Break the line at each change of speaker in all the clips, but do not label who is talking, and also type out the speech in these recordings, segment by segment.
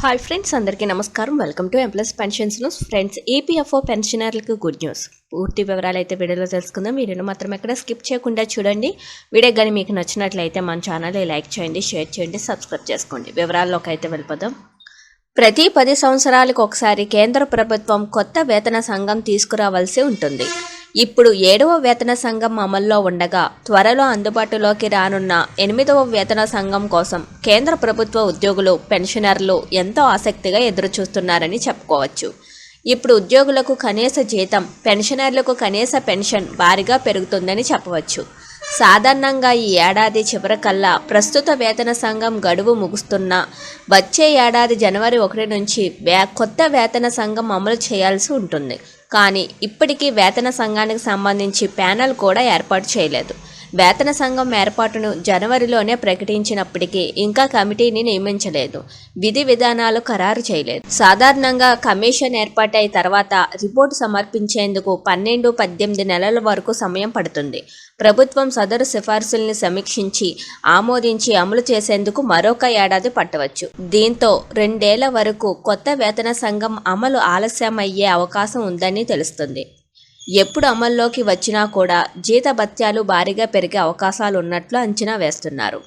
Hi friends అందరికీ నమస్కారం. Welcome to employees pensions news friends EPFO పెన్షనర్లకు గుడ్ న్యూస్ పూర్తి వివరాలు అయితే వీడియోలో తెలుసుకుందాం. వీడియోను మాత్రం ఎక్కడ స్కిప్ చేయకుండా చూడండి. వీడియో కానీ మీకు నచ్చినట్లయితే మన ఛానల్ లైక్ చేయండి షేర్ చేయండి సబ్స్క్రైబ్ చేసుకోండి. వివరాల్లోకి అయితే వెళ్ళిపోదాం. ప్రతి పది సంవత్సరాలకు ఒకసారి కేంద్ర ప్రభుత్వం కొత్త వేతన సంఘం తీసుకురావాల్సి ఉంటుంది. ఇప్పుడు ఏడవ వేతన సంఘం అమల్లో ఉండగా త్వరలో అందుబాటులోకి రానున్న ఎనిమిదవ వేతన సంఘం కోసం కేంద్ర ప్రభుత్వ ఉద్యోగులు పెన్షనర్లు ఎంతో ఆసక్తిగా ఎదురుచూస్తున్నారని చెప్పుకోవచ్చు. ఇప్పుడు ఉద్యోగులకు కనీస జీతం పెన్షనర్లకు కనీస పెన్షన్ భారీగా పెరుగుతుందని చెప్పవచ్చు. సాధారణంగా ఈ ఏడాది చివరికల్లా ప్రస్తుత వేతన సంఘం గడువు ముగుస్తున్నా వచ్చే ఏడాది జనవరి ఒకటి నుంచి వే కొత్త వేతన సంఘం అమలు చేయాల్సి ఉంటుంది. కానీ ఇప్పటికీ వేతన సంఘానికి సంబంధించి ప్యానెల్ కూడా ఏర్పాటు చేయలేదు. వేతన సంఘం ఏర్పాటును జనవరిలోనే ప్రకటించినప్పటికీ ఇంకా కమిటీని నియమించలేదు. విధి విధానాలు ఖరారు చేయలేదు. సాధారణంగా కమిషన్ ఏర్పాటై తర్వాత రిపోర్టు సమర్పించేందుకు పన్నెండు పద్దెనిమిది నెలల వరకు సమయం పడుతుంది. ప్రభుత్వం సదరు సిఫార్సుల్ని సమీక్షించి ఆమోదించి అమలు చేసేందుకు మరొక ఏడాది పట్టవచ్చు. దీంతో రెండేళ్ళ వరకు కొత్త వేతన సంఘం అమలు ఆలస్యమయ్యే అవకాశం ఉందని తెలుస్తుంది. ఎప్పుడు అమల్లోకి వచ్చినా కూడా జీతభత్యాలు భారీగా పెరిగే అవకాశాలు ఉన్నట్లు అంచనా వేస్తున్నారు.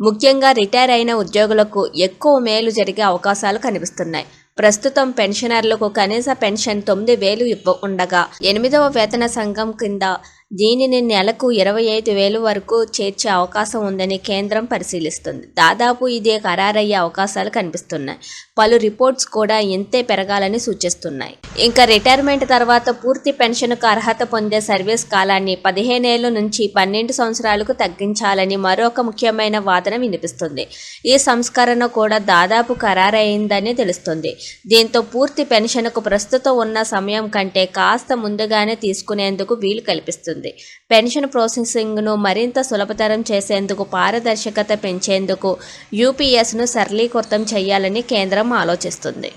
ముఖ్యంగా రిటైర్ అయిన ఉద్యోగులకు ఎక్కువ మేలు జరిగే అవకాశాలు కనిపిస్తున్నాయి. ప్రస్తుతం పెన్షనర్లకు కనీస పెన్షన్ తొమ్మిది వేలు ఇవ్వ ఉండగా ఎనిమిదవ వేతన సంఘం కింద దీనిని నెలకు ఇరవై ఐదు వేలు వరకు చేర్చే అవకాశం ఉందని కేంద్రం పరిశీలిస్తుంది. దాదాపు ఇదే ఖరారయ్యే అవకాశాలు కనిపిస్తున్నాయి. పలు రిపోర్ట్స్ కూడా ఇంతే పెరగాలని సూచిస్తున్నాయి. ఇంకా రిటైర్మెంట్ తర్వాత పూర్తి పెన్షన్కు అర్హత పొందే సర్వీస్ కాలాన్ని పదిహేనేళ్ళ నుంచి పన్నెండు సంవత్సరాలకు తగ్గించాలని మరొక ముఖ్యమైన వాదన వినిపిస్తుంది. ఈ సంస్కరణ కూడా దాదాపు ఖరారైందని తెలుస్తుంది. దీంతో పూర్తి పెన్షన్కు ప్రస్తుతం ఉన్న సమయం కంటే కాస్త ముందుగానే తీసుకునేందుకు వీలు కల్పిస్తుంది. పెన్షన్ ప్రాసెసింగ్ను మరింత సులభతరం చేసేందుకు పారదర్శకత పెంచేందుకు యూపీఎస్ను సరళీకృతం చేయాలని కేంద్రం ఆలోచిస్తుంది.